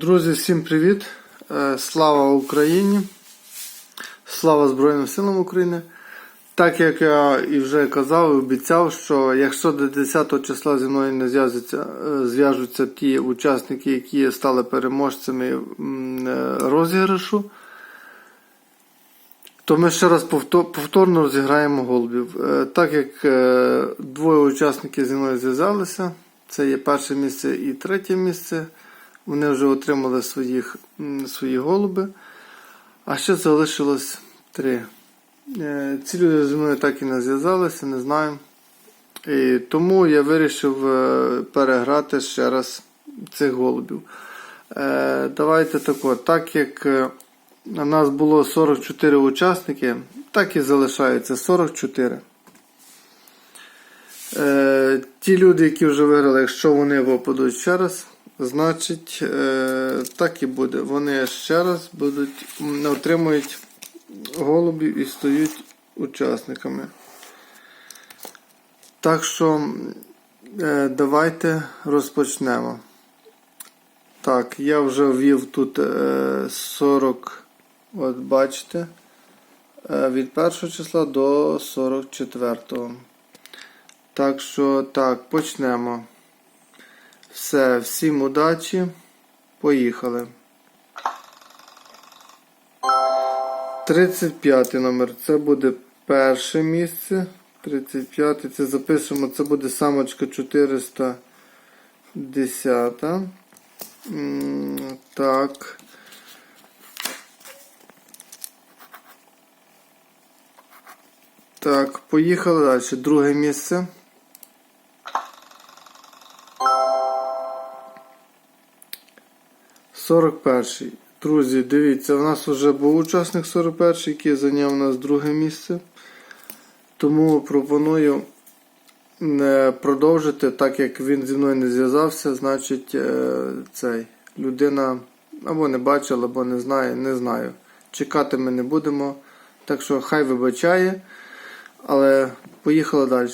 Друзі, всім привіт! Е, Слава Україні! Слава Збройним силам України! Так як я і вже казав і обіцяв, що якщо до 10 числа зі мною не зв'яжуться, е, зв'яжуться ті учасники, які стали переможцями е, розіграшу, то ми ще раз повторно розіграємо голубів. Так як двоє учасників зі мною зв'язалися, це є перше місце і третє місце. Вони вже отримали своїх, свої голуби, а ще залишилось три. Е, Ці люди зі мною так і не зв'язалися, не знаю. І тому я вирішив е, переграти ще раз цих голубів. Е, Давайте тако, так як у нас було 44 учасники, так і залишається 44. Е, ті люди, які вже виграли, якщо вони попадуть ще раз, значить е, так і буде. Вони ще раз будуть отримують голубів і стають учасниками. Так що е, давайте розпочнемо. Так, я вже ввів тут е, 40, от бачите, е, від 1 числа до 44. Так що, так, почнемо. Все, всім удачі. Поїхали. 35 номер. Це буде перше місце. 35 це запишемо, це буде самочка 410. М, Так. Так, поїхали далі. Друге місце. Сорок перший. Друзі, дивіться, у нас вже був учасник 41, який зайняв у нас друге місце. Тому пропоную продовжити, так як він зі мною не зв'язався, значить е, цей людина або не бачила, або не знає, не знаю. Чекати ми не будемо. Так що хай вибачає. Але поїхали далі.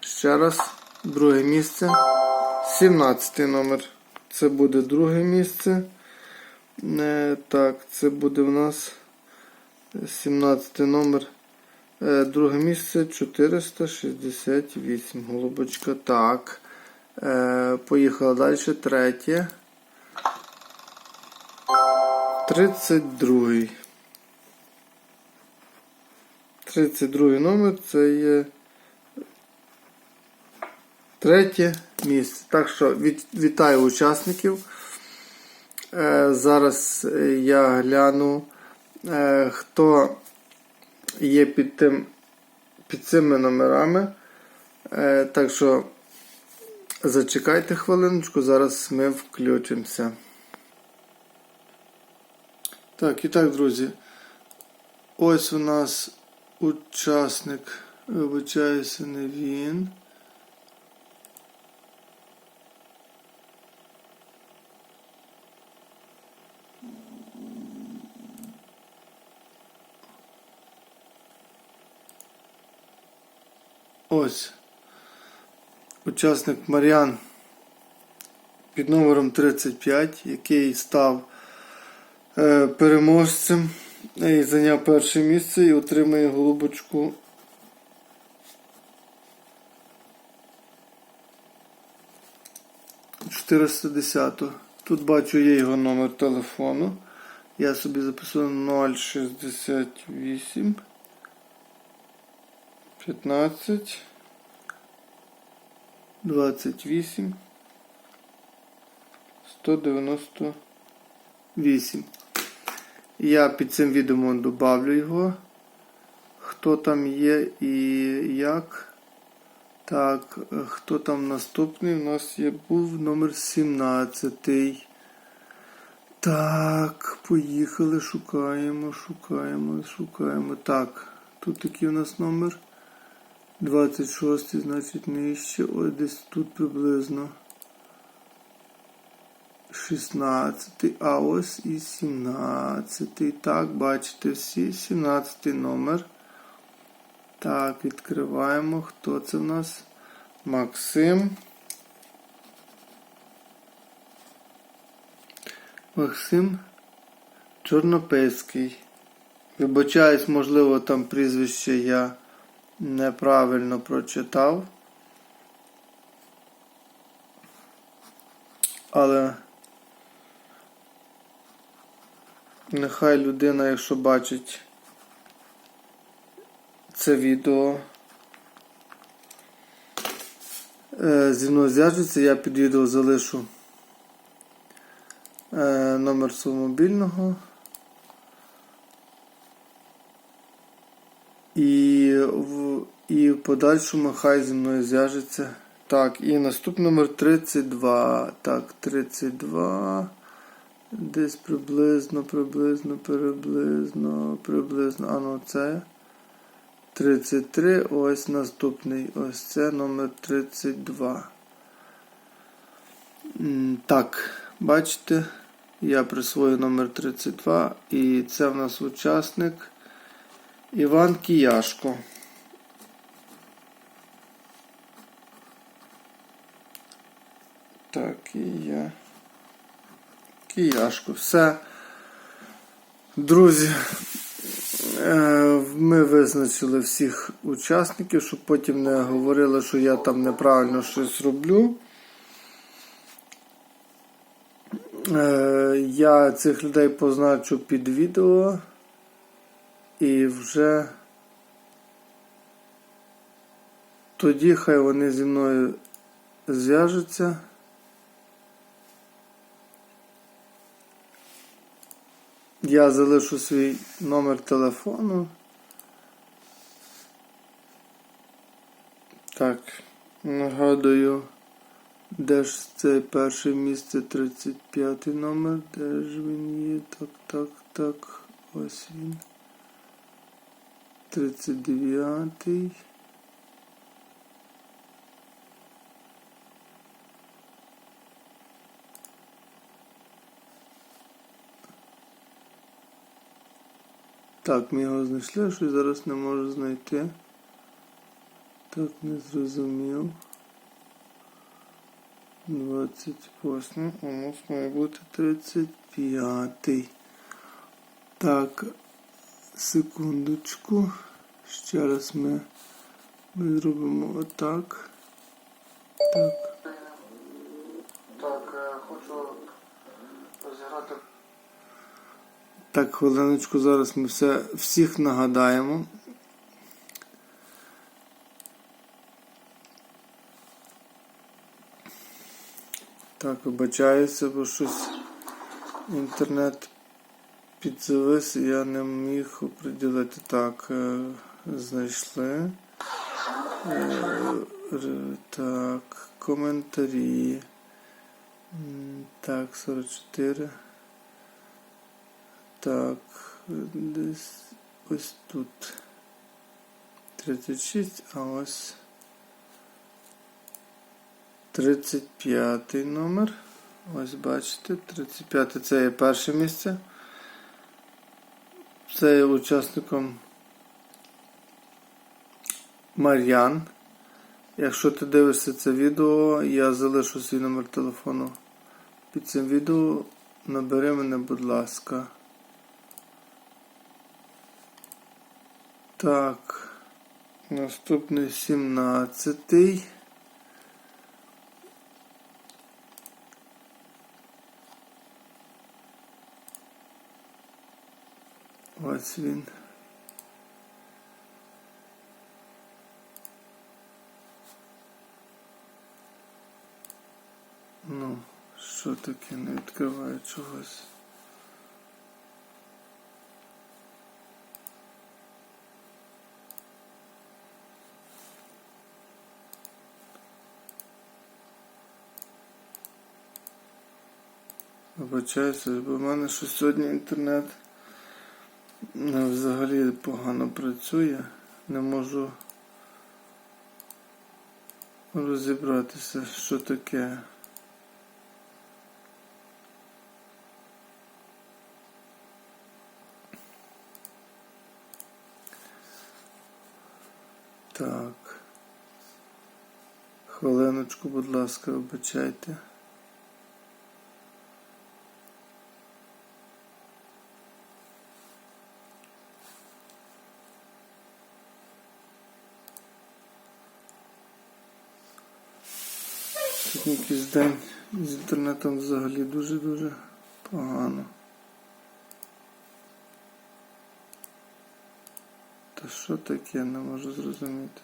Ще раз, друге місце. 17 номер. Це буде друге місце. Е, Так, це буде в нас 17 номер. Е, Друге місце 468. Голубочка. Так. Е, Поїхали далі. Третє. 32. 32 номер це є третє місце. Так що від, вітаю учасників. Е, зараз е, я гляну, е, хто є під, тим, під цими номерами. Е, так що зачекайте хвилиночку, зараз ми включимося. Так, і так, друзі. Ось у нас учасник, вибачаюся, не він. Ось. Учасник Мар'ян під номером 35, який став е, переможцем і зайняв перше місце і отримує голубочку. «410». Тут бачу є його номер телефону. Я собі записую 068 15 28 198. Я під цим відео добавлю його. Хто там є і як. Так, хто там наступний? У нас є був номер 17. Так, поїхали, шукаємо, шукаємо, шукаємо. Так, тут такий у нас номер. 26, значить нижче. Ось десь тут приблизно. 16, а ось і 17. Так, бачите всі. 17 номер. Так, відкриваємо. Хто це в нас? Максим. Максим Чорнописький. Вибачаюсь, можливо, там прізвище я неправильно прочитав. Але нехай людина, якщо бачить це відео, е, зі мною зв'яжеться, я під відео залишу е, номер свого мобільного. І і в подальшому хай зі мною зв'яжеться. Так, і наступний номер 32. Так, 32. Десь приблизно, приблизно, приблизно, приблизно. А ну це. 33. Ось наступний. Ось це номер 32. Так, бачите, я присвоюю номер 32. І це в нас учасник Іван Кіяшко. Так, і я. Кіяшко. Все. Друзі, е, ми визначили всіх учасників, щоб потім не говорили, що я там неправильно щось роблю. Е, Я цих людей позначу під відео і вже тоді хай вони зі мною зв'яжуться. Я залишу свій номер телефону. Так, нагадую, де ж це перше місце 35 номер, де ж він є? Так, так, так. Ось він. 39. Так, ми його знайшли, що зараз не можу знайти. Так, не зрозумів. 28. У нас має бути 35. Так, секундочку. Ще раз ми, ми зробимо отак. Так. Так, е, хочу розіграти. Так, хвилиночку, зараз ми все всіх нагадаємо. Так, вибачаюся, бо щось інтернет підзавис, і я не міг оприділити. Так, е, знайшли. Е, Так, коментарі. Так, 44. Так, десь ось тут 36, а ось 35 номер. Ось бачите, 35 це є перше місце. Це є учасником Мар'ян. Якщо ти дивишся це відео, я залишу свій номер телефону під цим відео. Набери мене, будь ласка. Так, наступний 17. Ось він. Ну, що таке не відкриває чогось. Вибачаюся, бо в мене що сьогодні інтернет взагалі погано працює. Не можу розібратися, що таке. Так. Хвилиночку, будь ласка, вибачайте. Сьогодні якийсь день з інтернетом взагалі дуже-дуже погано. Та що таке, не можу зрозуміти.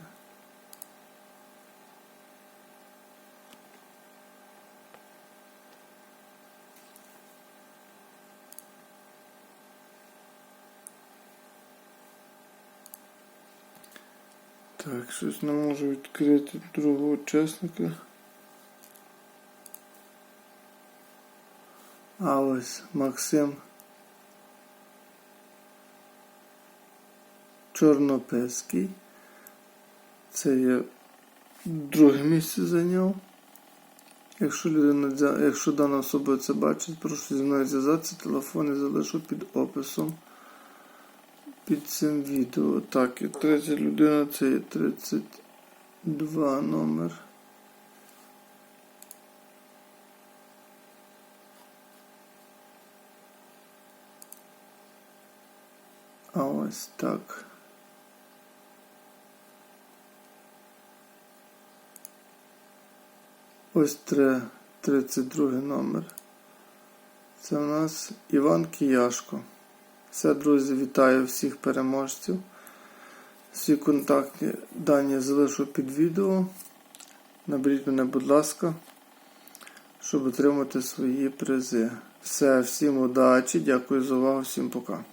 Так, щось не можу відкрити другого учасника. А ось Максим Чорнописький. Це є друге місце зайняв. Якщо людина, якщо дана особа це бачить, прошу зі мною зв'язатися. Телефон я залишу під описом під цим відео. Так, і третя людина це є 32 номер. А ось так. Ось три- 32 номер. Це у нас Іван Кияшко. Все, друзі, вітаю всіх переможців. Всі контактні дані залишу під відео. Наберіть мене, будь ласка, щоб отримати свої призи. Все, всім удачі, дякую за увагу, всім пока.